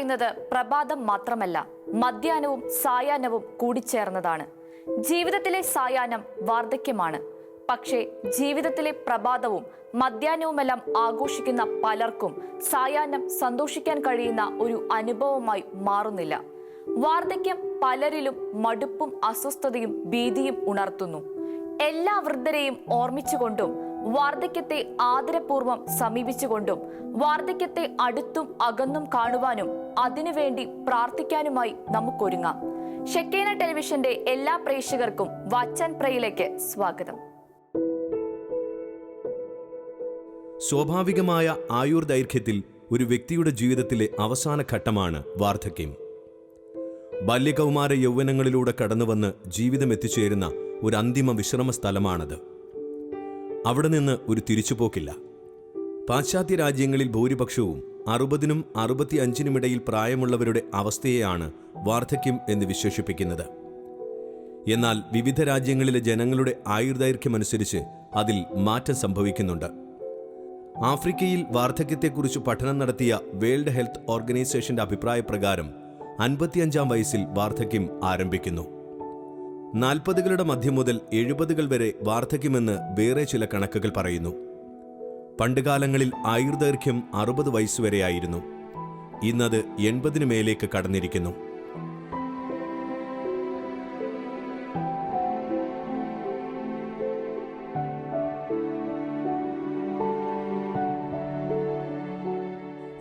പറയുന്നത് പ്രഭാതം മാത്രമല്ല മധ്യാഹ്നവും സായാഹ്നവും കൂടിച്ചേർന്നതാണ്. ജീവിതത്തിലെ സായാഹ്നം വാർദ്ധക്യമാണ്. പക്ഷേ ജീവിതത്തിലെ പ്രഭാതവും മധ്യാഹ്നവുമെല്ലാം ആഘോഷിക്കുന്ന പലർക്കും സായാഹ്നം സന്തോഷിക്കാൻ കഴിയുന്ന ഒരു അനുഭവമായി മാറുന്നില്ല. വാർദ്ധക്യം പലരിലും മടുപ്പും അസ്വസ്ഥതയും ഭീതിയും ഉണർത്തുന്നു. എല്ലാ വൃദ്ധരെയും ഓർമ്മിച്ചുകൊണ്ടും വാർദ്ധക്യത്തെ ആദരപൂർവം സമീപിച്ചുകൊണ്ടും വാർദ്ധക്യത്തെ അടുത്തും അകന്നും കാണുവാനും അതിനുവേണ്ടി പ്രാർത്ഥിക്കാനുമായി നമുക്കൊരുങ്ങാം. ഷെക്കേന ടെലിവിഷന്റെ എല്ലാ പ്രേക്ഷകർക്കും വാച്ച് പ്രയിലേക്ക് സ്വാഗതം. സ്വാഭാവികമായ ആയുർ ദൈർഘ്യത്തിൽ ഒരു വ്യക്തിയുടെ ജീവിതത്തിലെ അവസാന ഘട്ടമാണ് വാർദ്ധക്യം. ബാല്യകൗമാര യൗവനങ്ങളിലൂടെ കടന്നുവന്ന് ജീവിതം എത്തിച്ചേരുന്ന ഒരു അന്തിമ വിശ്രമ സ്ഥലമാണത് അവിടെ നിന്ന് ഒരു തിരിച്ചുപോക്കില്ല. പാശ്ചാത്യ രാജ്യങ്ങളിൽ ഭൂരിപക്ഷവും അറുപതിനും അറുപത്തി അഞ്ചിനുമിടയിൽ പ്രായമുള്ളവരുടെ അവസ്ഥയെയാണ് വാർദ്ധക്യം എന്ന് വിശേഷിപ്പിക്കുന്നത്. എന്നാൽ വിവിധ രാജ്യങ്ങളിലെ ജനങ്ങളുടെ ആയുർദൈർഘ്യമനുസരിച്ച് അതിൽ മാറ്റം സംഭവിക്കുന്നുണ്ട്. ആഫ്രിക്കയിൽ വാർദ്ധക്യത്തെക്കുറിച്ച് പഠനം നടത്തിയ വേൾഡ് ഹെൽത്ത് ഓർഗനൈസേഷന്റെ അഭിപ്രായപ്രകാരം അൻപത്തിയഞ്ചാം വയസ്സിൽ വാർദ്ധക്യം ആരംഭിക്കുന്നു. നാൽപ്പതുകളുടെ മധ്യം മുതൽ എഴുപതുകൾ വരെ വാർദ്ധക്യമെന്ന് വേറെ ചില കണക്കുകൾ പറയുന്നു. പണ്ടുകാലങ്ങളിൽ ആയുർദൈർഘ്യം അറുപത് വയസ്സുവരെയായിരുന്നു ഇന്നത് എൺപതിനു മേലേക്ക് കടന്നിരിക്കുന്നു.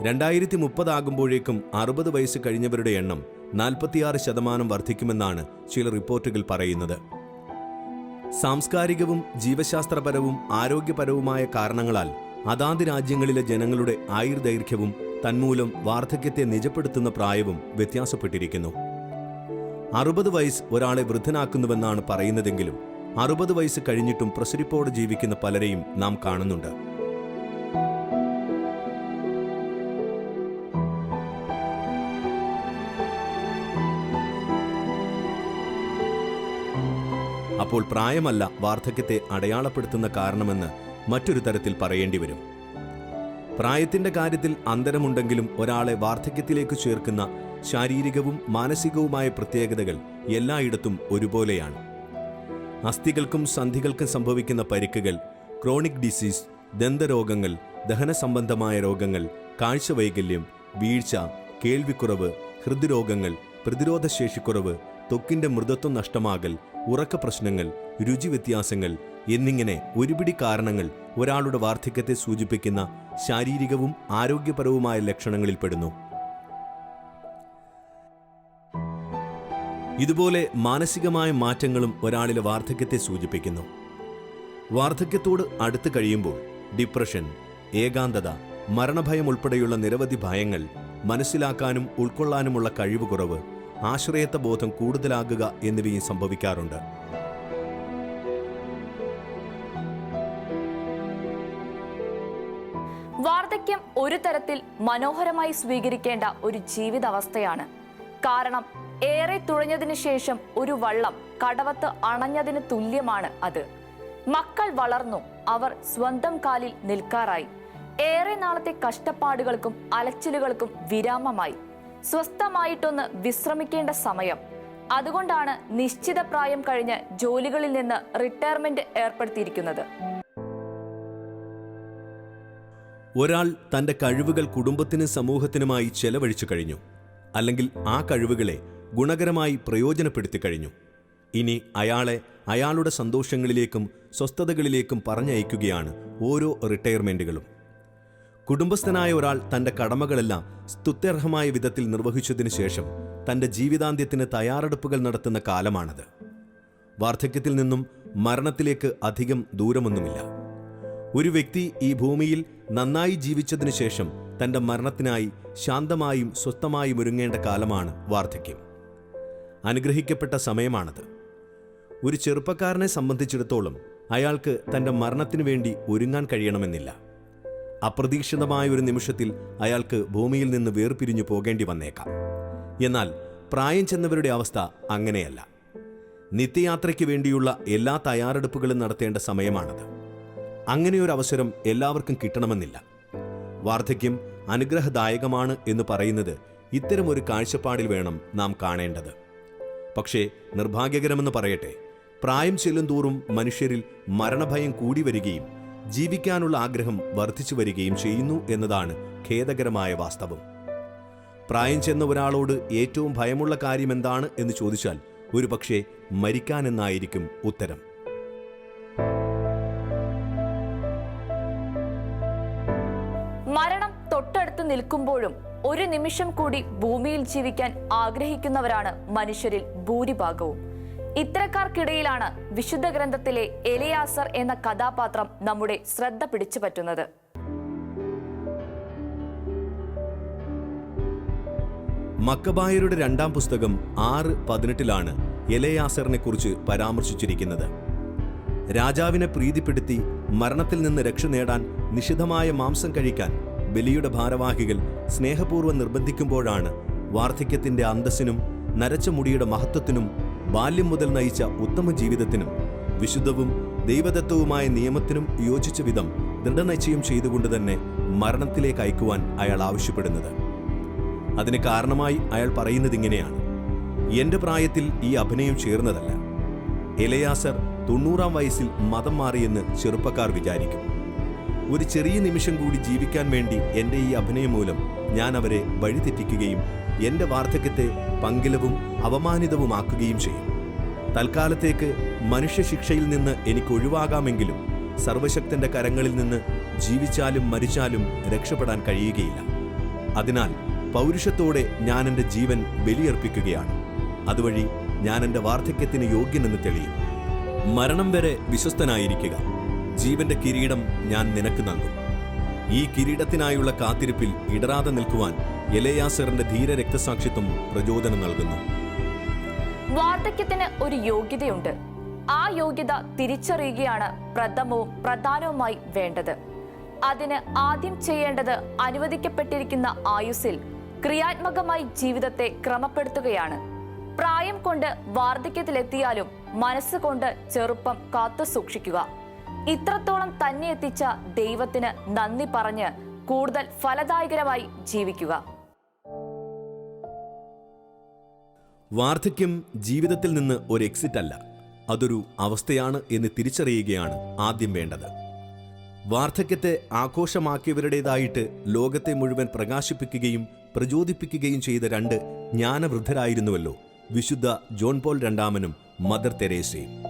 രണ്ടായിരത്തി മുപ്പതാകുമ്പോഴേക്കും അറുപത് വയസ്സ് കഴിഞ്ഞവരുടെ എണ്ണം നാൽപ്പത്തിയാറ് ശതമാനം വർദ്ധിക്കുമെന്നാണ് ചില റിപ്പോർട്ടുകൾ പറയുന്നത്. സാംസ്കാരികവും ജീവശാസ്ത്രപരവും ആരോഗ്യപരവുമായ കാരണങ്ങളാൽ അതാത് രാജ്യങ്ങളിലെ ജനങ്ങളുടെ ആയുർദൈർഘ്യവും തന്മൂലം വാർദ്ധക്യത്തെ നിജപ്പെടുത്തുന്ന പ്രായവും വ്യത്യാസപ്പെട്ടിരിക്കുന്നു. അറുപത് വയസ്സ് ഒരാളെ വൃദ്ധനാക്കുന്നുവെന്നാണ് പറയുന്നതെങ്കിലും അറുപത് വയസ്സ് കഴിഞ്ഞിട്ടും പ്രസരിപ്പോടെ ജീവിക്കുന്ന പലരെയും നാം കാണുന്നുണ്ട്. അപ്പോൾ പ്രായമല്ല വാർദ്ധക്യത്തെ അടയാളപ്പെടുത്തുന്ന കാരണമെന്ന് മറ്റൊരു തരത്തിൽ പറയേണ്ടി വരും. പ്രായത്തിന്റെ കാര്യത്തിൽ അന്തരമുണ്ടെങ്കിലും ഒരാളെ വാർദ്ധക്യത്തിലേക്ക് ചേർക്കുന്ന ശാരീരികവും മാനസികവുമായ പ്രത്യേകതകൾ എല്ലായിടത്തും ഒരുപോലെയാണ്. അസ്ഥികൾക്കും സന്ധികൾക്കും സംഭവിക്കുന്ന പരിക്കുകൾ ക്രോണിക് ഡിസീസ് ദന്തരോഗങ്ങൾ ദഹന സംബന്ധമായ രോഗങ്ങൾ കാഴ്ചവൈകല്യം വീഴ്ച കേൾവിക്കുറവ് ഹൃദ്രോഗങ്ങൾ പ്രതിരോധശേഷിക്കുറവ് ത്വക്കിന്റെ മൃദത്വം നഷ്ടമാകൽ ഉറക്ക പ്രശ്നങ്ങൾ രുചി വ്യത്യാസങ്ങൾ എന്നിങ്ങനെ ഒരുപിടി കാരണങ്ങൾ ഒരാളുടെ വാർദ്ധക്യത്തെ സൂചിപ്പിക്കുന്ന ശാരീരികവും ആരോഗ്യപരവുമായ ലക്ഷണങ്ങളിൽപ്പെടുന്നു ഇതുപോലെ മാനസികമായ മാറ്റങ്ങളും ഒരാളിലെ വാർദ്ധക്യത്തെ സൂചിപ്പിക്കുന്നു. വാർദ്ധക്യത്തോട് അടുത്ത് കഴിയുമ്പോൾ ഡിപ്രഷൻ ഏകാന്തത മരണഭയം ഉൾപ്പെടെയുള്ള നിരവധി ഭയങ്ങൾ മനസ്സിലാക്കാനും ഉൾക്കൊള്ളാനുമുള്ള കഴിവ് കുറവ് ആശ്രയത്വ ബോധം കൂടുതലാകുക എന്നിവയും സംഭവിക്കാറുണ്ട്. വാർദ്ധക്യം ഒരു തരത്തിൽ മനോഹരമായി സ്വീകരിക്കേണ്ട ഒരു ജീവിതാവസ്ഥയാണ്. കാരണം ഏറെ തുഴഞ്ഞതിനു ശേഷം ഒരു വള്ളം കടവത്ത് അണഞ്ഞതിന് തുല്യമാണ് അത്. മക്കൾ വളർന്നു അവർ സ്വന്തം കാലിൽ നിൽക്കാറായി. ഏറെ നാളത്തെ കഷ്ടപ്പാടുകൾക്കും അലച്ചിലുകൾക്കും വിരാമമായി. സ്വസ്ഥമായിട്ടൊന്ന് വിശ്രമിക്കേണ്ട സമയം. അതുകൊണ്ടാണ് നിശ്ചിത പ്രായം കഴിഞ്ഞ് ജോലികളിൽ നിന്ന് റിട്ടയർമെന്റ് ഏർപ്പെടുത്തിയിരിക്കുന്നത്. ഒരാൾ തന്റെ കഴിവുകൾ കുടുംബത്തിനും സമൂഹത്തിനുമായി ചെലവഴിച്ചു കഴിഞ്ഞു. അല്ലെങ്കിൽ ആ കഴിവുകളെ ഗുണകരമായി പ്രയോജനപ്പെടുത്തി കഴിഞ്ഞു. ഇനി അയാളെ അയാളുടെ സന്തോഷങ്ങളിലേക്കും സ്വസ്ഥതകളിലേക്കും പറഞ്ഞയക്കുകയാണ് ഓരോ റിട്ടയർമെന്റുകളും. കുടുംബസ്ഥനായ ഒരാൾ തന്റെ കടമകളെല്ലാം സ്തുത്യർഹമായ വിധത്തിൽ നിർവഹിച്ചതിനു ശേഷം തന്റെ ജീവിതാന്ത്യത്തിന് തയ്യാറെടുപ്പുകൾ നടത്തുന്ന കാലമാണത്. വാർദ്ധക്യത്തിൽ നിന്നും മരണത്തിലേക്ക് അധികം ദൂരമൊന്നുമില്ല. ഒരു വ്യക്തി ഈ ഭൂമിയിൽ നന്നായി ജീവിച്ചതിനു ശേഷം തന്റെ മരണത്തിനായി ശാന്തമായും സ്വസ്ഥമായും ഒരുങ്ങേണ്ട കാലമാണ് വാർദ്ധക്യം. അനുഗ്രഹിക്കപ്പെട്ട സമയമാണത്. ഒരു ചെറുപ്പക്കാരനെ സംബന്ധിച്ചിടത്തോളം അയാൾക്ക് തന്റെ മരണത്തിനു വേണ്ടി ഒരുങ്ങാൻ കഴിയണമെന്നില്ല. അപ്രതീക്ഷിതമായ ഒരു നിമിഷത്തിൽ അയാൾക്ക് ഭൂമിയിൽ നിന്ന് വേർപിരിഞ്ഞു പോകേണ്ടി വന്നേക്കാം. എന്നാൽ പ്രായം ചെന്നവരുടെ അവസ്ഥ അങ്ങനെയല്ല. നിത്യയാത്രയ്ക്ക് വേണ്ടിയുള്ള എല്ലാ തയ്യാറെടുപ്പുകളും നടത്തേണ്ട സമയമാണത്. അങ്ങനെയൊരു അവസരം എല്ലാവർക്കും കിട്ടണമെന്നില്ല. വാർദ്ധക്യം അനുഗ്രഹദായകമാണ് എന്ന് പറയുന്നത് ഇത്തരമൊരു കാഴ്ചപ്പാടിൽ വേണം നാം കാണേണ്ടത്. പക്ഷേ നിർഭാഗ്യകരമെന്ന് പറയട്ടെ പ്രായം ചെല്ലുംതോറും മനുഷ്യരിൽ മരണഭയം കൂടി വരികയും ജീവിക്കാനുള്ള ആഗ്രഹം വർദ്ധിച്ചു വരികയും ചെയ്യുന്നു എന്നതാണ് ഖേദകരമായ വാസ്തവം. പ്രായം ചെന്ന ഒരാളോട് ഏറ്റവും ഭയമുള്ള കാര്യം എന്താണ് എന്ന് ചോദിച്ചാൽ ഒരുപക്ഷെ മരിക്കാനെന്നായിരിക്കും ഉത്തരം. മരണം തൊട്ടടുത്ത് നിൽക്കുമ്പോഴും ഒരു നിമിഷം കൂടി ഭൂമിയിൽ ജീവിക്കാൻ ആഗ്രഹിക്കുന്നവരാണ് മനുഷ്യരിൽ ഭൂരിഭാഗവും. ഇത്തരക്കാർക്കിടയിലാണ് വിശുദ്ധ ഗ്രന്ഥത്തിലെ എലിയാസർ എന്ന കഥാപാത്രം നമ്മുടെ ശ്രദ്ധ പിടിച്ചു പറ്റുന്നത്. മക്കബായരുടെ രണ്ടാം പുസ്തകം ആറ് പതിനെട്ടിലാണ് എലയാസറിനെ കുറിച്ച് പരാമർശിച്ചിരിക്കുന്നത്. രാജാവിനെ പ്രീതിപ്പെടുത്തി മരണത്തിൽ നിന്ന് രക്ഷ നേടാൻ നിഷിദ്ധമായ മാംസം കഴിക്കാൻ ബലിയുടെ ഭാരവാഹികൾ സ്നേഹപൂർവം നിർബന്ധിക്കുമ്പോഴാണ് വാർദ്ധക്യത്തിന്റെ അന്തസ്സിനും നരച്ച മുടിയുടെ മഹത്വത്തിനും ബാല്യം മുതൽ നയിച്ച ഉത്തമ ജീവിതത്തിനും വിശുദ്ധവും ദൈവദത്തവുമായ നിയമത്തിനും യോജിച്ച വിധം ദൃഢനിശ്ചയം ചെയ്തുകൊണ്ട് തന്നെ മരണത്തിലേക്ക് അയക്കുവാൻ അയാൾ ആവശ്യപ്പെടുന്നത്. അതിന് കാരണമായി അയാൾ പറയുന്നത് ഇങ്ങനെയാണ്. എന്റെ പ്രായത്തിൽ ഈ അഭിനയം ചേർന്നതല്ല. എലയാസർ തൊണ്ണൂറാം വയസ്സിൽ മതം മാറിയെന്ന് ചെറുപ്പക്കാർ വിചാരിക്കും. ഒരു ചെറിയ നിമിഷം കൂടി ജീവിക്കാൻ വേണ്ടി എന്റെ ഈ അഭിനയം മൂലം ഞാൻ അവരെ വഴിതെറ്റിക്കുകയും എന്റെ വാർദ്ധക്യത്തെ പങ്കിലവും അവമാനിതവുമാക്കുകയും ചെയ്യും. തൽക്കാലത്തേക്ക് മനുഷ്യശിക്ഷയിൽ നിന്ന് എനിക്ക് ഒഴിവാകാമെങ്കിലും സർവശക്തന്റെ കരങ്ങളിൽ നിന്ന് ജീവിച്ചാലും മരിച്ചാലും രക്ഷപ്പെടാൻ കഴിയുകയില്ല. അതിനാൽ പൗരുഷത്തോടെ ഞാൻ എന്റെ ജീവൻ ബലിയർപ്പിക്കുകയാണ്. അതുവഴി ഞാൻ എന്റെ വാർദ്ധക്യത്തിന് യോഗ്യനെന്ന് തെളിയും. മരണം വരെ വിശ്വസ്തനായിരിക്കുക. ജീവന്റെ കിരീടം ഞാൻ നിനക്ക് നൽകും. ഈ കിരീടത്തിനായുള്ള കാത്തിരിപ്പിൽ ഇടറാതെ നിൽക്കുവാൻ എലയാസറിന്റെ ധീര രക്തസാക്ഷിത്വം പ്രചോദനം നൽകുന്നു. വാർദ്ധക്യത്തിന് ഒരു യോഗ്യതയുണ്ട്. ആ യോഗ്യത തിരിച്ചറിയുകയാണ് പ്രഥമവും പ്രധാനവുമായി വേണ്ടത്. അതിന് ആദ്യം ചെയ്യേണ്ടത് അനുവദിക്കപ്പെട്ടിരിക്കുന്ന ആയുസ്സിൽ ക്രിയാത്മകമായി ജീവിതത്തെ ക്രമപ്പെടുത്തുകയാണ്. പ്രായം കൊണ്ട് വാർദ്ധക്യത്തിലെത്തിയാലും മനസ്സുകൊണ്ട് ചെറുപ്പം കാത്തു സൂക്ഷിക്കുക ഇത്രത്തോളം തന്നെ എത്തിച്ച ദൈവത്തിന് നന്ദി പറഞ്ഞ് കൂടുതൽ ഫലദായകരമായി ജീവിക്കുക. വാർദ്ധക്യം ജീവിതത്തിൽ നിന്ന് ഒരു എക്സിറ്റ് അല്ല. അതൊരു അവസ്ഥയാണ് എന്ന് തിരിച്ചറിയുകയാണ് ആദ്യം വേണ്ടത്. വാർദ്ധക്യത്തെ ആഘോഷമാക്കിയവരുടേതായിട്ട് ലോകത്തെ മുഴുവൻ പ്രകാശിപ്പിക്കുകയും പ്രചോദിപ്പിക്കുകയും ചെയ്ത രണ്ട് ജ്ഞാനവൃദ്ധരായിരുന്നുവല്ലോ വിശുദ്ധ ജോൺ പോൾ രണ്ടാമനും മദർ തെരേസയും.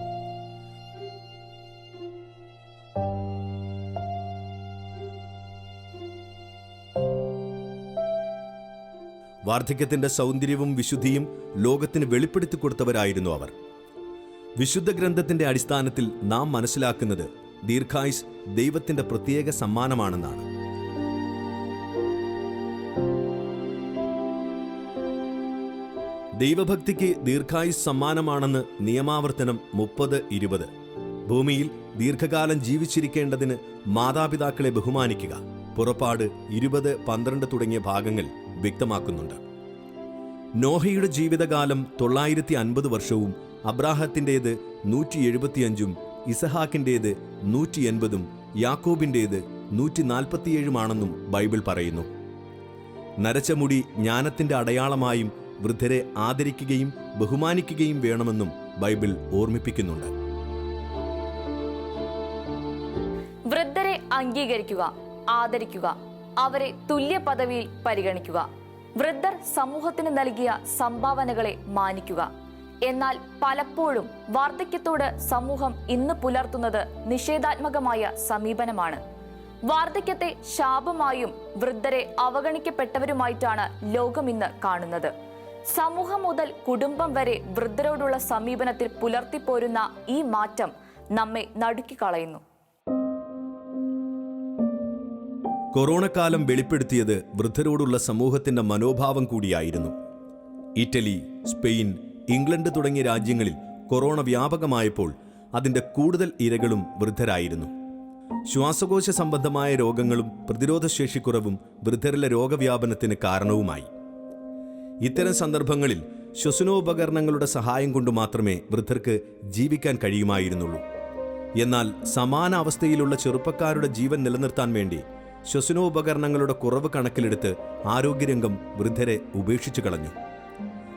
വാർദ്ധക്യത്തിന്റെ സൗന്ദര്യവും വിശുദ്ധിയും ലോകത്തിന് വെളിപ്പെടുത്തി കൊടുത്തവരായിരുന്നു അവർ. വിശുദ്ധ ഗ്രന്ഥത്തിന്റെ അടിസ്ഥാനത്തിൽ നാം മനസ്സിലാക്കുന്നത് ദീർഘായുസ് ദൈവത്തിന്റെ പ്രത്യേക സമ്മാനമാണെന്നാണ്. ദൈവഭക്തിക്ക് ദീർഘായുസ് സമ്മാനമാണെന്ന് നിയമാവർത്തനം മുപ്പത് ഇരുപത്. ഭൂമിയിൽ ദീർഘകാലം ജീവിച്ചിരിക്കേണ്ടതിന് മാതാപിതാക്കളെ ബഹുമാനിക്കുക. പുറപ്പാട് ഇരുപത് പന്ത്രണ്ട് തുടങ്ങിയ ഭാഗങ്ങൾ വ്യക്തമാക്കുന്നുണ്ട്. നോഹയുടെ ജീവിതകാലം തൊള്ളായിരത്തി അൻപത് വർഷവും അബ്രാഹത്തിന്റേത് നൂറ്റി എഴുപത്തിയഞ്ചും ഇസഹാക്കിന്റേത് നൂറ്റി എൺപതും യാക്കോബിന്റേത് നൂറ്റി നാൽപ്പത്തിയേഴുമാണെന്നും ബൈബിൾ പറയുന്നു. നരച്ചമുടി ജ്ഞാനത്തിന്റെ അടയാളമായും വൃദ്ധരെ ആദരിക്കുകയും ബഹുമാനിക്കുകയും വേണമെന്നും ബൈബിൾ ഓർമ്മിപ്പിക്കുന്നുണ്ട്. വൃദ്ധരെ അംഗീകരിക്കുക ആദരിക്കുക അവരെ തുല്യ പദവിയിൽ പരിഗണിക്കുക. വൃദ്ധർ സമൂഹത്തിന് നൽകിയ സംഭാവനകളെ മാനിക്കുക. എന്നാൽ പലപ്പോഴും വാർദ്ധക്യത്തോട് സമൂഹം ഇന്ന് പുലർത്തുന്നത് നിഷേധാത്മകമായ സമീപനമാണ്. വാർദ്ധക്യത്തെ ശാപമായും വൃദ്ധരെ അവഗണിക്കപ്പെട്ടവരുമായിട്ടാണ് ലോകം ഇന്ന് കാണുന്നത്. സമൂഹം മുതൽ കുടുംബം വരെ വൃദ്ധരോടുള്ള സമീപനത്തിൽ പുലർത്തിപ്പോരുന്ന ഈ മാറ്റം നമ്മെ നടുക്കിക്കളയുന്നു. കൊറോണക്കാലം വെളിപ്പെടുത്തിയത് വൃദ്ധരോടുള്ള സമൂഹത്തിന്റെ മനോഭാവം കൂടിയായിരുന്നു. ഇറ്റലി സ്പെയിൻ ഇംഗ്ലണ്ട് തുടങ്ങിയ രാജ്യങ്ങളിൽ കൊറോണ വ്യാപകമായപ്പോൾ അതിന്റെ കൂടുതൽ ഇരകളും വൃദ്ധരായിരുന്നു. ശ്വാസകോശ സംബന്ധമായ രോഗങ്ങളും പ്രതിരോധശേഷിക്കുറവും വൃദ്ധരിലെ രോഗവ്യാപനത്തിന് കാരണവുമായി. ഇത്തരം സന്ദർഭങ്ങളിൽ ശ്വസനോപകരണങ്ങളുടെ സഹായം കൊണ്ട് മാത്രമേ വൃദ്ധർക്ക് ജീവിക്കാൻ കഴിയുമായിരുന്നുള്ളൂ. എന്നാൽ സമാന അവസ്ഥയിലുള്ള ചെറുപ്പക്കാരുടെ ജീവൻ നിലനിർത്താൻ വേണ്ടി ശ്വസനോപകരണങ്ങളുടെ കുറവ് കണക്കിലെടുത്ത് ആരോഗ്യരംഗം വൃദ്ധരെ ഉപേക്ഷിച്ചു കളഞ്ഞു.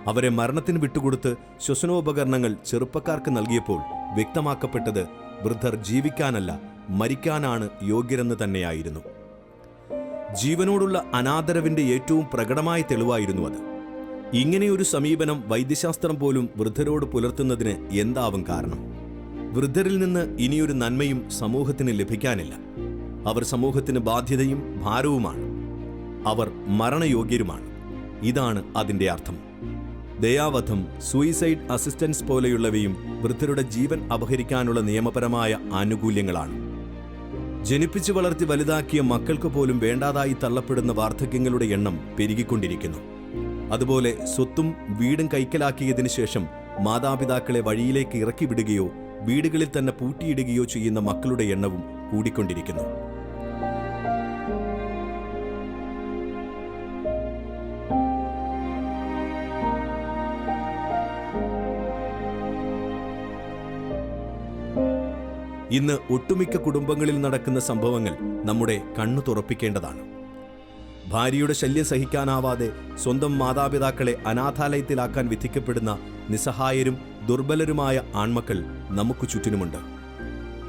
അവരെ മരണത്തിന് വിട്ടുകൊടുത്ത് ശ്വസനോപകരണങ്ങൾ ചെറുപ്പക്കാർക്ക് നൽകിയപ്പോൾ വ്യക്തമാക്കപ്പെട്ടത് വൃദ്ധർ ജീവിക്കാനല്ല മരിക്കാനാണ് യോഗ്യരെന്ന് തന്നെയായിരുന്നു. ജീവനോടുള്ള അനാദരവിന്റെ ഏറ്റവും പ്രകടമായ തെളിവായിരുന്നു അത്. ഇങ്ങനെയൊരു സമീപനം വൈദ്യശാസ്ത്രം പോലും വൃദ്ധരോട് പുലർത്തുന്നതിന് എന്താവും കാരണം? വൃദ്ധരിൽ നിന്ന് ഇനിയൊരു നന്മയും സമൂഹത്തിന് ലഭിക്കാനില്ല. അവർ സമൂഹത്തിന് ബാധ്യതയും ഭാരവുമാണ്. അവർ മരണയോഗ്യരുമാണ്. ഇതാണ് അതിന്റെ അർത്ഥം. ദയാവധം സൂയിസൈഡ് അസിസ്റ്റൻസ് പോലെയുള്ളവയും വൃദ്ധരുടെ ജീവൻ അപഹരിക്കാനുള്ള നിയമപരമായ ആനുകൂല്യങ്ങളാണ്. ജനിപ്പിച്ചു വളർത്തി വലുതാക്കിയ മക്കൾക്ക് പോലും വേണ്ടാതായി തള്ളപ്പെടുന്ന വാർദ്ധക്യങ്ങളുടെ എണ്ണം പെരുകിക്കൊണ്ടിരിക്കുന്നു. അതുപോലെ സ്വത്തും വീടും കൈക്കലാക്കിയതിനു ശേഷം മാതാപിതാക്കളെ വഴിയിലേക്ക് ഇറക്കി വിടുകയോ വീടുകളിൽ തന്നെ പൂട്ടിയിടുകയോ ചെയ്യുന്ന മക്കളുടെ എണ്ണവും കൂടിക്കൊണ്ടിരിക്കുന്നു. ഇന്ന് ഒട്ടുമിക്ക കുടുംബങ്ങളിൽ നടക്കുന്ന സംഭവങ്ങൾ നമ്മുടെ കണ്ണു തുറപ്പിക്കേണ്ടതാണ്. ഭാര്യയുടെ ശല്യം സഹിക്കാനാവാതെ സ്വന്തം മാതാപിതാക്കളെ അനാഥാലയത്തിലാക്കാൻ വിധിക്കപ്പെടുന്ന നിസ്സഹായരും ദുർബലരുമായ ആൺമക്കൾ നമുക്ക് ചുറ്റിനുമുണ്ട്.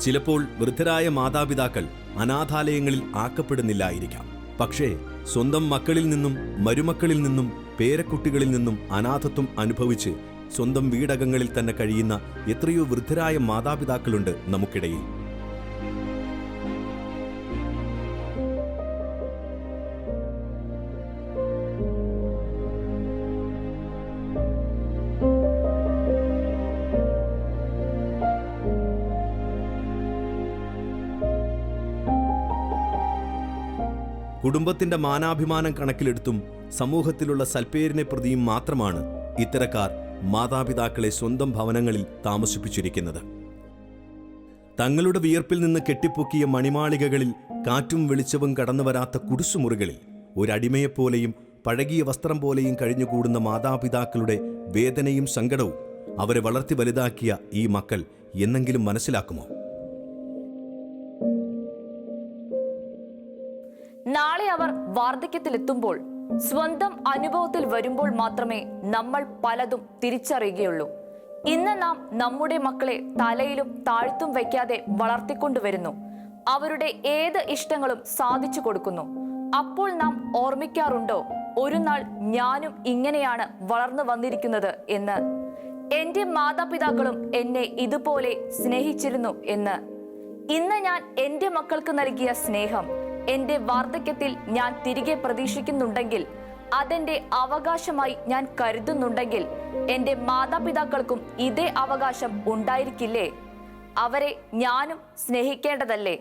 ചിലപ്പോൾ വൃദ്ധരായ മാതാപിതാക്കൾ അനാഥാലയങ്ങളിൽ ആക്കപ്പെടുന്നില്ലായിരിക്കാം. പക്ഷേ സ്വന്തം മക്കളിൽ നിന്നും മരുമക്കളിൽ നിന്നും പേരക്കുട്ടികളിൽ നിന്നും അനാഥത്വം അനുഭവിച്ച് സ്വന്തം വീടകങ്ങളിൽ തന്നെ കഴിയുന്ന എത്രയോ വൃദ്ധരായ മാതാപിതാക്കളുണ്ട് നമുക്കിടയിൽ. കുടുംബത്തിന്റെ മാനാഭിമാനം കണക്കിലെടുത്തും സമൂഹത്തിലുള്ള സൽപ്പേരിനെ പ്രതിയും മാത്രമാണ് ഇത്തരക്കാർ മാതാപിതാക്കളെ സ്വന്തം ഭവനങ്ങളിൽ താമസിപ്പിച്ചിരിക്കുന്നത്. തങ്ങളുടെ വിയർപ്പിൽ നിന്ന് കെട്ടിപ്പൊക്കിയ മണിമാളികകളിൽ കാറ്റും വെളിച്ചവും കടന്നു വരാത്ത കുടിസുമുറികളിൽ ഒരടിമയെപ്പോലെയും പഴകിയ വസ്ത്രം പോലെയും കഴിഞ്ഞുകൂടുന്ന മാതാപിതാക്കളുടെ വേദനയും സങ്കടവും അവരെ വളർത്തി വലുതാക്കിയ ഈ മക്കൾ എന്നെങ്കിലും മനസ്സിലാക്കുമോ? നാളെ അവർ വാർദ്ധക്യത്തിലെത്തുമ്പോൾ സ്വന്തം അനുഭവത്തിൽ വരുമ്പോൾ മാത്രമേ നമ്മൾ പലതും തിരിച്ചറിയുകയുള്ളൂ. ഇന്ന് നാം നമ്മുടെ മക്കളെ തലയിലും താഴ്ത്തും വയ്ക്കാതെ വളർത്തിക്കൊണ്ടുവരുന്നു അവരുടെ ഏത് ഇഷ്ടങ്ങളും സാധിച്ചു കൊടുക്കുന്നു. അപ്പോൾ നാം ഓർമ്മിക്കാറുണ്ടോ ഒരു നാൾ ഞാനും ഇങ്ങനെയാണ് വളർന്നു വന്നിരിക്കുന്നത് എന്ന്? എന്റെ മാതാപിതാക്കളും എന്നെ ഇതുപോലെ സ്നേഹിച്ചിരുന്നു എന്ന്? ഇന്ന് ഞാൻ എന്റെ മക്കൾക്ക് നൽകിയ സ്നേഹം എന്റെ വാർദ്ധക്യത്തിൽ ഞാൻ തിരികെ പ്രതീക്ഷിക്കുന്നുണ്ടെങ്കിൽ അതെന്റെ അവകാശമായി ഞാൻ കരുതുന്നുണ്ടെങ്കിൽ എന്റെ മാതാപിതാക്കൾക്കും ഇതേ അവകാശം ഉണ്ടായിരിക്കില്ലേ? അവരെ ഞാനും സ്നേഹിക്കേണ്ടതല്ലേ?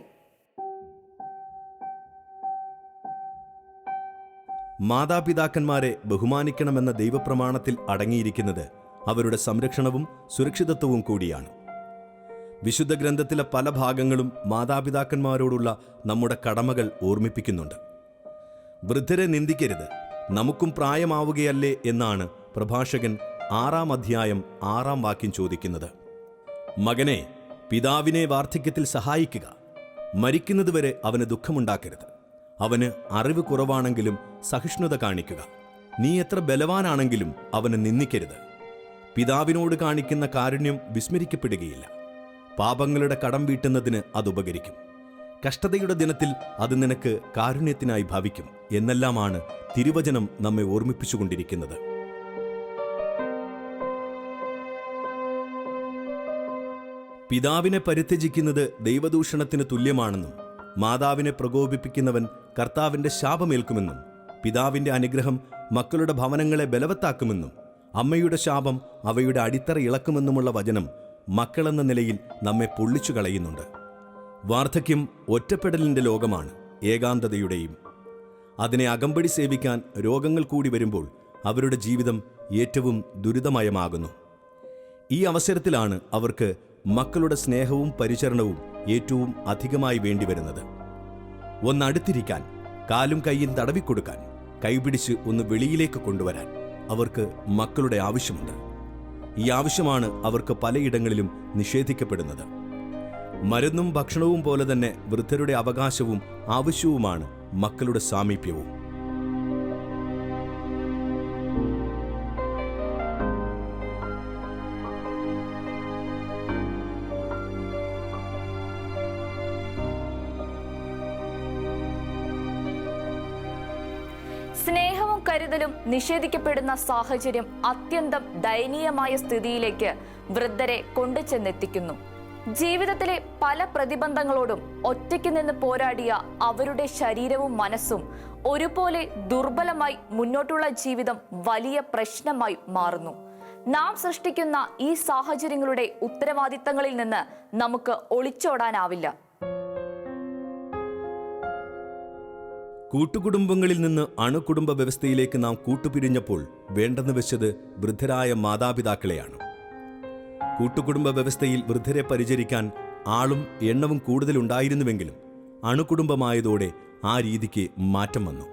മാതാപിതാക്കന്മാരെ ബഹുമാനിക്കണമെന്ന ദൈവപ്രമാണത്തിൽ അടങ്ങിയിരിക്കുന്നത് അവരുടെ സംരക്ഷണവും സുരക്ഷിതത്വവും കൂടിയാണ്. വിശുദ്ധ ഗ്രന്ഥത്തിലെ പല ഭാഗങ്ങളും മാതാപിതാക്കന്മാരോടുള്ള നമ്മുടെ കടമകൾ ഓർമ്മിപ്പിക്കുന്നുണ്ട്. വൃദ്ധരെ നിന്ദിക്കരുത്. നമുക്കും പ്രായമാവുകയല്ലേ എന്നാണ് പ്രഭാഷകൻ ആറാം അധ്യായം ആറാം വാക്യം ചോദിക്കുന്നത്. മകനെ പിതാവിനെ വാർദ്ധക്യത്തിൽ സഹായിക്കുക. മരിക്കുന്നതുവരെ അവന് ദുഃഖമുണ്ടാക്കരുത്. അവന് അറിവ് കുറവാണെങ്കിലും സഹിഷ്ണുത കാണിക്കുക. നീ എത്ര ബലവാനാണെങ്കിലും അവന് നിന്ദിക്കരുത്. പിതാവിനോട് കാണിക്കുന്ന കാരുണ്യം വിസ്മരിക്കപ്പെടുകയില്ല. പാപങ്ങളുടെ കടം വീട്ടുന്നതിന് അതുപകരിക്കും കഷ്ടതയുടെ ദിനത്തിൽ അത് നിനക്ക് കാരുണ്യത്തിനായി ഭവിക്കും എന്നെല്ലാമാണ് തിരുവചനം നമ്മെ ഓർമ്മിപ്പിച്ചുകൊണ്ടിരിക്കുന്നത്. പിതാവിനെ പരിത്യജിക്കുന്നത് ദൈവദൂഷണത്തിന് തുല്യമാണെന്നും മാതാവിനെ പ്രകോപിപ്പിക്കുന്നവൻ കർത്താവിന്റെ ശാപമേൽക്കുമെന്നും പിതാവിന്റെ അനുഗ്രഹം മക്കളുടെ ഭവനങ്ങളെ ബലവത്താക്കുമെന്നും അമ്മയുടെ ശാപം അവയുടെ അടിത്തറ ഇളക്കുമെന്നുമുള്ള വചനം മക്കളെന്ന നിലയിൽ നമ്മെ പൊള്ളിച്ചു കളയുന്നുണ്ട്. വാർദ്ധക്യം ഒറ്റപ്പെടലിന്റെ ലോകമാണ് ഏകാന്തതയുടെയും. അതിനെ അകമ്പടി സേവിക്കാൻ രോഗങ്ങൾ കൂടി വരുമ്പോൾ അവരുടെ ജീവിതം ഏറ്റവും ദുരിതമയമാകുന്നു. ഈ അവസരത്തിലാണ് അവർക്ക് മക്കളുടെ സ്നേഹവും പരിചരണവും ഏറ്റവും അധികമായി വേണ്ടിവരുന്നത് ഒന്നടുത്തിരിക്കാൻ കാലും കൈയും തടവിക്കൊടുക്കാൻ കൈപിടിച്ച് ഒന്ന് വെളിയിലേക്ക് കൊണ്ടുവരാൻ അവർക്ക് മക്കളുടെ ആവശ്യമുണ്ട്. ഈ ആവശ്യമാണ് അവർക്ക് പലയിടങ്ങളിലും നിഷേധിക്കപ്പെടുന്നത്. മരുന്നും ഭക്ഷണവും പോലെ തന്നെ വൃദ്ധരുടെ അവകാശവും ആവശ്യവുമാണ് മക്കളുടെ സാമീപ്യവും. നിഷേധിക്കപ്പെടുന്ന സാഹചര്യം അത്യന്തം ദയനീയമായ സ്ഥിതിയിലേക്ക് വൃദ്ധരെ കൊണ്ടുചെന്നെത്തിക്കുന്നു. ജീവിതത്തിലെ പല പ്രതിബന്ധങ്ങളോടും ഒറ്റയ്ക്ക് നിന്ന് പോരാടിയ അവരുടെ ശരീരവും മനസ്സും ഒരുപോലെ ദുർബലമായി മുന്നോട്ടുള്ള ജീവിതം വലിയ പ്രശ്നമായി മാറുന്നു. നാം സൃഷ്ടിക്കുന്ന ഈ സാഹചര്യങ്ങളുടെ ഉത്തരവാദിത്തങ്ങളിൽ നിന്ന് നമുക്ക് ഒളിച്ചോടാനാവില്ല. കൂട്ടുകുടുംബങ്ങളിൽ നിന്ന് അണുകുടുംബ വ്യവസ്ഥയിലേക്ക് നാം കൂട്ടുപിരിഞ്ഞപ്പോൾ വേണ്ടെന്ന് വെച്ചത് വൃദ്ധരായ മാതാപിതാക്കളെയാണ്. കൂട്ടുകുടുംബ വ്യവസ്ഥയിൽ വൃദ്ധരെ പരിചരിക്കാൻ ആളും എണ്ണവും കൂടുതലുണ്ടായിരുന്നുവെങ്കിലും അണുകുടുംബമായതോടെ ആ രീതിക്ക് മാറ്റം വന്നു.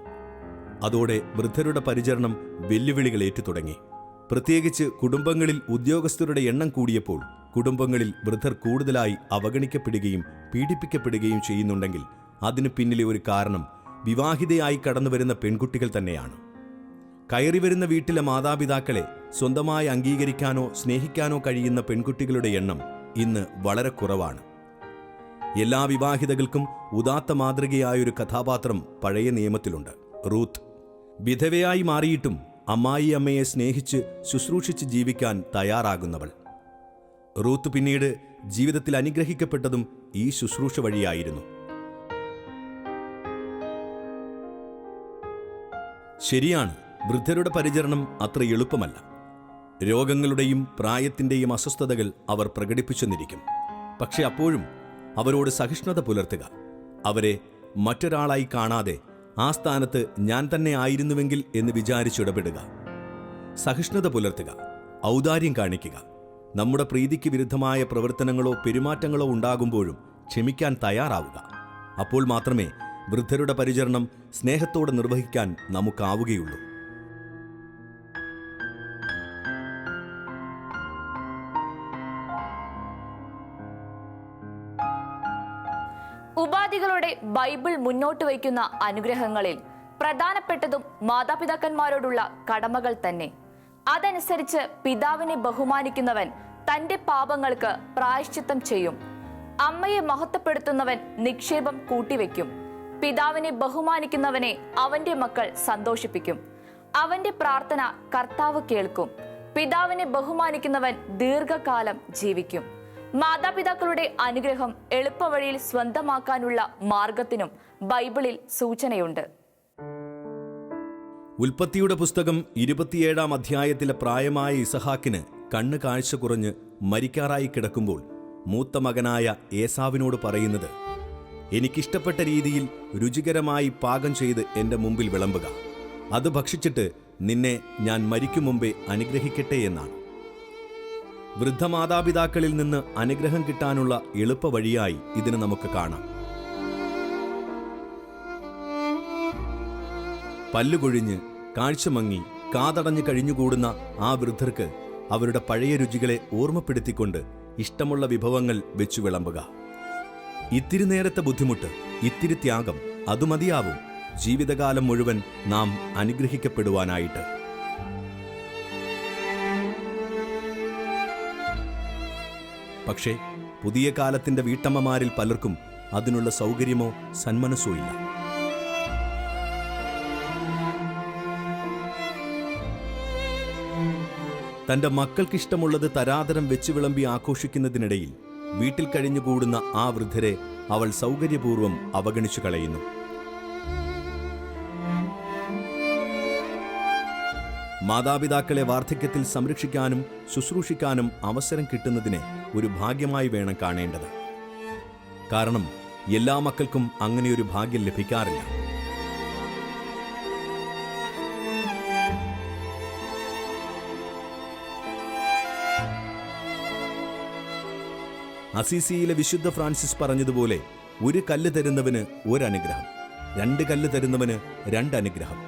അതോടെ വൃദ്ധരുടെ പരിചരണം വെല്ലുവിളികൾ ഏറ്റു തുടങ്ങി പ്രത്യേകിച്ച് കുടുംബങ്ങളിൽ ഉദ്യോഗസ്ഥരുടെ എണ്ണം കൂടിയപ്പോൾ കുടുംബങ്ങളിൽ വൃദ്ധർ കൂടുതലായി അവഗണിക്കപ്പെടുകയും പീഡിപ്പിക്കപ്പെടുകയും ചെയ്യുന്നുണ്ടെങ്കിൽ അതിനു പിന്നിലെ ഒരു കാരണം വിവാഹിതയായി കടന്നു വരുന്ന പെൺകുട്ടികൾ തന്നെയാണ്. കയറി വരുന്ന വീട്ടിലെ മാതാപിതാക്കളെ സ്വന്തമായി അംഗീകരിക്കാനോ സ്നേഹിക്കാനോ കഴിയുന്ന പെൺകുട്ടികളുടെ എണ്ണം ഇന്ന് വളരെ കുറവാണ്. എല്ലാ വിവാഹിതകൾക്കും ഉദാത്ത മാതൃകയായൊരു കഥാപാത്രം പഴയ നിയമത്തിലുണ്ട്. റൂത്ത് വിധവയായി മാറിയിട്ടും അമ്മായി അമ്മയെ സ്നേഹിച്ച് ശുശ്രൂഷിച്ച് ജീവിക്കാൻ തയ്യാറാകുന്നവൾ. റൂത്ത് പിന്നീട് ജീവിതത്തിൽ അനുഗ്രഹിക്കപ്പെട്ടതും ഈ ശുശ്രൂഷ വഴിയായിരുന്നു. ശരിയാണ്. വൃദ്ധരുടെ പരിചരണം അത്ര എളുപ്പമല്ല. രോഗങ്ങളുടെയും പ്രായത്തിന്റെയും അസ്വസ്ഥതകൾ അവർ പ്രകടിപ്പിച്ചെന്നിരിക്കും. പക്ഷെ അപ്പോഴും അവരോട് സഹിഷ്ണുത പുലർത്തുക. അവരെ മറ്റൊരാളായി കാണാതെ ആ സ്ഥാനത്ത് ഞാൻ തന്നെ ആയിരുന്നുവെങ്കിൽ എന്ന് വിചാരിച്ചിടപെടുക സഹിഷ്ണുത പുലർത്തുക. ഔദാര്യം കാണിക്കുക. നമ്മുടെ പ്രീതിക്ക് വിരുദ്ധമായ പ്രവർത്തനങ്ങളോ പെരുമാറ്റങ്ങളോ ഉണ്ടാകുമ്പോഴും ക്ഷമിക്കാൻ തയ്യാറാവുക. അപ്പോൾ മാത്രമേ വൃദ്ധരുടെ പരിചരണം സ്നേഹത്തോടെ നിർവഹിക്കാൻ നമുക്കാവുകയുള്ളൂ. ഉപാധികളുടെ ബൈബിൾ മുന്നോട്ട് വയ്ക്കുന്ന അനുഗ്രഹങ്ങളിൽ പ്രധാനപ്പെട്ടതും മാതാപിതാക്കന്മാരോടുള്ള കടമകൾ തന്നെ. അതനുസരിച്ച് പിതാവിനെ ബഹുമാനിക്കുന്നവൻ തന്റെ പാപങ്ങൾക്ക് പ്രായശ്ചിത്തം ചെയ്യും. അമ്മയെ മഹത്വപ്പെടുത്തുന്നവൻ നിക്ഷേപം കൂട്ടിവെക്കും പിതാവിനെ ബഹുമാനിക്കുന്നവനെ അവന്റെ മക്കൾ സന്തോഷിപ്പിക്കും. അവന്റെ പ്രാർത്ഥന കർത്താവ് കേൾക്കും. പിതാവിനെ ബഹുമാനിക്കുന്നവൻ ദീർഘകാലം ജീവിക്കും. മാതാപിതാക്കളുടെ അനുഗ്രഹം എളുപ്പവഴിയിൽ സ്വന്തമാക്കാനുള്ള മാർഗത്തിനും ബൈബിളിൽ സൂചനയുണ്ട്. ഉൽപ്പത്തിയുടെ പുസ്തകം ഇരുപത്തിയേഴാം അധ്യായത്തിലെ പ്രായമായ ഇസഹാക്കിന് കണ്ണ് കാഴ്ച കുറഞ്ഞ് മരിക്കാറായി കിടക്കുമ്പോൾ മൂത്ത മകനായ ഏസാവിനോട് പറയുന്നത് എനിക്കിഷ്ടപ്പെട്ട രീതിയിൽ രുചികരമായി പാകം ചെയ്ത് എന്റെ മുമ്പിൽ വിളമ്പുക. അത് ഭക്ഷിച്ചിട്ട് നിന്നെ ഞാൻ മരിക്കും മുമ്പേ അനുഗ്രഹിക്കട്ടെ എന്നാണ്. വൃദ്ധ മാതാപിതാക്കളിൽ നിന്ന് അനുഗ്രഹം കിട്ടാനുള്ള എളുപ്പ വഴിയായി ഇതിന് നമുക്ക് കാണാം. പല്ലുകൊഴിഞ്ഞ് കാഴ്ചമങ്ങി കാതടഞ്ഞ് കഴിഞ്ഞുകൂടുന്ന ആ വൃദ്ധർക്ക് അവരുടെ പഴയ രുചികളെ ഓർമ്മപ്പെടുത്തിക്കൊണ്ട് ഇഷ്ടമുള്ള വിഭവങ്ങൾ വെച്ചു വിളമ്പുക. ഇത്തിരി നേരത്തെ ബുദ്ധിമുട്ട് ഇത്തിരി ത്യാഗം അത് മതിയാവും. ജീവിതകാലം മുഴുവൻ നാം അനുഗ്രഹിക്കപ്പെടുവാനായിട്ട്. പക്ഷേ പുതിയ കാലത്തിന്റെ വീട്ടമ്മമാരിൽ പലർക്കും അതിനുള്ള സൗകര്യമോ സന്മനസ്സോ ഇല്ല. തന്റെ മക്കൾക്കിഷ്ടമുള്ളത് തരാതരം വെച്ചു വിളമ്പി ആഘോഷിക്കുന്നതിനിടയിൽ വീട്ടിൽ കഴിഞ്ഞുകൂടുന്ന ആ വൃദ്ധരെ അവൾ സൗകര്യപൂർവം അവഗണിച്ചു കളയുന്നു. മാതാപിതാക്കളെ വാർദ്ധക്യത്തിൽ സംരക്ഷിക്കാനും ശുശ്രൂഷിക്കാനും അവസരം കിട്ടുന്നതിനെ ഒരു ഭാഗ്യമായി വേണം കാണേണ്ടത്. കാരണം എല്ലാ മക്കൾക്കും അങ്ങനെയൊരു ഭാഗ്യം ലഭിക്കാറില്ല. അസീസിയിലെ വിശുദ്ധ ഫ്രാൻസിസ് പറഞ്ഞതുപോലെ ഒരു കല്ല് തരുന്നവന് ഒരനുഗ്രഹം രണ്ട് കല്ല് തരുന്നവന് രണ്ട് അനുഗ്രഹം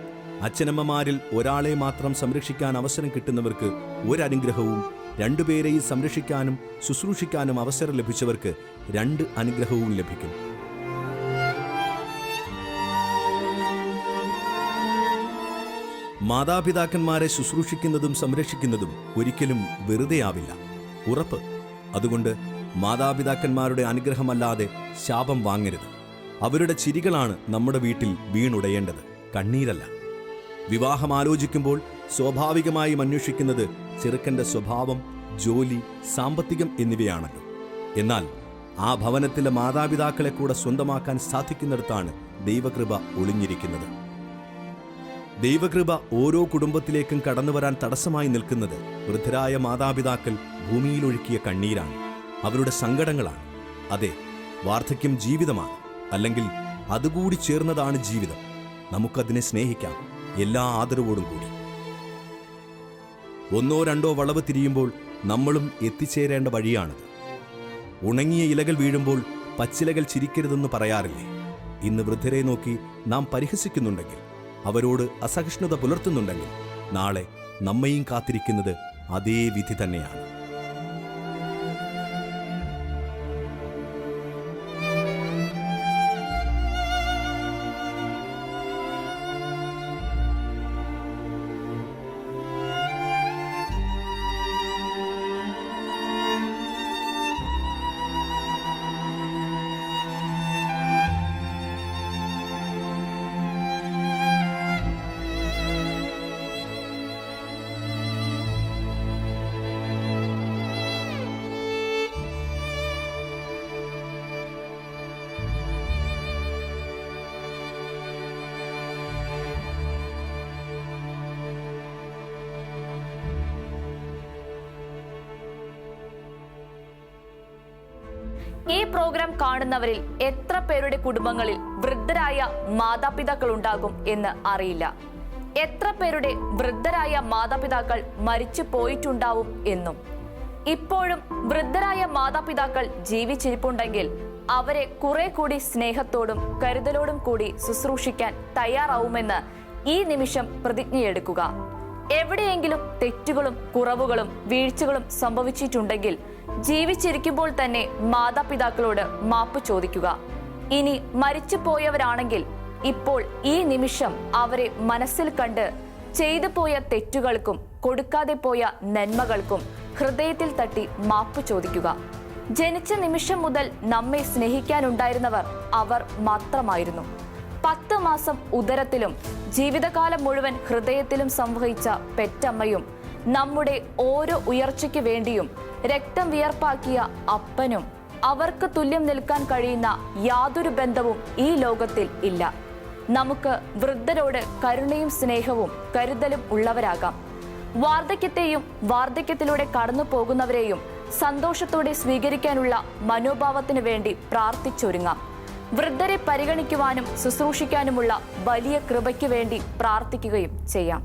അച്ഛനമ്മമാരിൽ ഒരാളെ മാത്രം സംരക്ഷിക്കാൻ അവസരം കിട്ടുന്നവർക്ക് ഒരനുഗ്രഹവും രണ്ടുപേരെയും സംരക്ഷിക്കാനും ശുശ്രൂഷിക്കാനും അവസരം ലഭിച്ചവർക്ക് രണ്ട് അനുഗ്രഹവും ലഭിക്കും. മാതാപിതാക്കന്മാരെ ശുശ്രൂഷിക്കുന്നതും സംരക്ഷിക്കുന്നതും ഒരിക്കലും വെറുതെയാവില്ല. ഉറപ്പ്. അതുകൊണ്ട് മാതാപിതാക്കന്മാരുടെ അനുഗ്രഹമല്ലാതെ ശാപം വാങ്ങരുത്. അവരുടെ ചിരികളാണ് നമ്മുടെ വീട്ടിൽ വീണുടയേണ്ടത്. കണ്ണീരല്ല. വിവാഹം ആലോചിക്കുമ്പോൾ സ്വാഭാവികമായും അന്വേഷിക്കുന്നത് ചെറുക്കന്റെ സ്വഭാവം ജോലി സാമ്പത്തികം എന്നിവയാണല്ലോ. എന്നാൽ ആ ഭവനത്തിലെ മാതാപിതാക്കളെ കൂടെ സ്വന്തമാക്കാൻ സാധിക്കുന്നിടത്താണ് ദൈവകൃപ ഒളിഞ്ഞിരിക്കുന്നത്. ദൈവകൃപ ഓരോ കുടുംബത്തിലേക്കും കടന്നു വരാൻ തടസ്സമായി നിൽക്കുന്നത് വൃദ്ധരായ മാതാപിതാക്കൾ ഭൂമിയിലൊഴുക്കിയ കണ്ണീരാണ്. അവരുടെ സങ്കടങ്ങളാണ്. അതെ വാർദ്ധക്യം ജീവിതമാണ്. അല്ലെങ്കിൽ അതുകൂടി ചേർന്നതാണ് ജീവിതം. നമുക്കതിനെ സ്നേഹിക്കാം എല്ലാ ആദരവോടും കൂടി. ഒന്നോ രണ്ടോ വളവ് തിരിയുമ്പോൾ നമ്മളും എത്തിച്ചേരേണ്ട വഴിയാണത്. ഉണങ്ങിയ ഇലകൾ വീഴുമ്പോൾ പച്ചിലകൾ ചിരിക്കരുതെന്ന് പറയാറില്ലേ? ഇന്ന് വൃദ്ധരെ നോക്കി നാം പരിഹസിക്കുന്നുണ്ടെങ്കിൽ അവരോട് അസഹിഷ്ണുത പുലർത്തുന്നുണ്ടെങ്കിൽ നാളെ നമ്മയും കാത്തിരിക്കുന്നത് അതേ വിധി തന്നെയാണ്. ഈ പ്രോഗ്രാം കാണുന്നവരിൽ എത്ര പേരുടെ കുടുംബങ്ങളിൽ വൃദ്ധരായ മാതാപിതാക്കൾ ഉണ്ടാകും എന്ന് അറിയില്ല. എത്ര പേരുടെ വൃദ്ധരായ മാതാപിതാക്കൾ മരിച്ചു പോയിട്ടുണ്ടാവും എന്നും. ഇപ്പോഴും വൃദ്ധരായ മാതാപിതാക്കൾ ജീവിച്ചിരിപ്പുണ്ടെങ്കിൽ അവരെ കുറെ കൂടി സ്നേഹത്തോടും കരുതലോടും കൂടി ശുശ്രൂഷിക്കാൻ തയ്യാറാവുമെന്ന് ഈ നിമിഷം പ്രതിജ്ഞയെടുക്കുക. എവിടെയെങ്കിലും തെറ്റുകളും കുറവുകളും വീഴ്ചകളും സംഭവിച്ചിട്ടുണ്ടെങ്കിൽ ജീവിച്ചിരിക്കുമ്പോൾ തന്നെ മാതാപിതാക്കളോട് മാപ്പ് ചോദിക്കുക. ഇനി മരിച്ചു പോയവരാണെങ്കിൽ ഇപ്പോൾ ഈ നിമിഷം അവരെ മനസ്സിൽ കണ്ട് ചെയ്തു പോയ തെറ്റുകൾക്കും കൊടുക്കാതെ പോയ നന്മകൾക്കും ഹൃദയത്തിൽ തട്ടി മാപ്പ് ചോദിക്കുക. ജനിച്ച നിമിഷം മുതൽ നമ്മെ സ്നേഹിക്കാനുണ്ടായിരുന്നവർ അവർ മാത്രമായിരുന്നു. പത്ത് മാസം ഉദരത്തിലും ജീവിതകാലം മുഴുവൻ ഹൃദയത്തിലും സംവഹിച്ച പെറ്റമ്മയും നമ്മുടെ ഓരോ ഉയർച്ചയ്ക്ക് വേണ്ടിയും രക്തം വിയർപ്പാക്കിയ അപ്പനും അവർക്ക് തുല്യം നിൽക്കാൻ കഴിയുന്ന യാതൊരു ബന്ധവും ഈ ലോകത്തിൽ ഇല്ല. നമുക്ക് വൃദ്ധരോട് കരുണയും സ്നേഹവും കരുതലും ഉള്ളവരാകാം. വാർദ്ധക്യത്തെയും വാർദ്ധക്യത്തിലൂടെ കടന്നു പോകുന്നവരെയും സന്തോഷത്തോടെ സ്വീകരിക്കാനുള്ള മനോഭാവത്തിനു വേണ്ടി പ്രാർത്ഥിച്ചൊരുങ്ങാം. വൃദ്ധരെ പരിഗണിക്കുവാനും ശുശ്രൂഷിക്കാനുമുള്ള വലിയ കൃപയ്ക്ക് വേണ്ടി പ്രാർത്ഥിക്കുകയും ചെയ്യാം.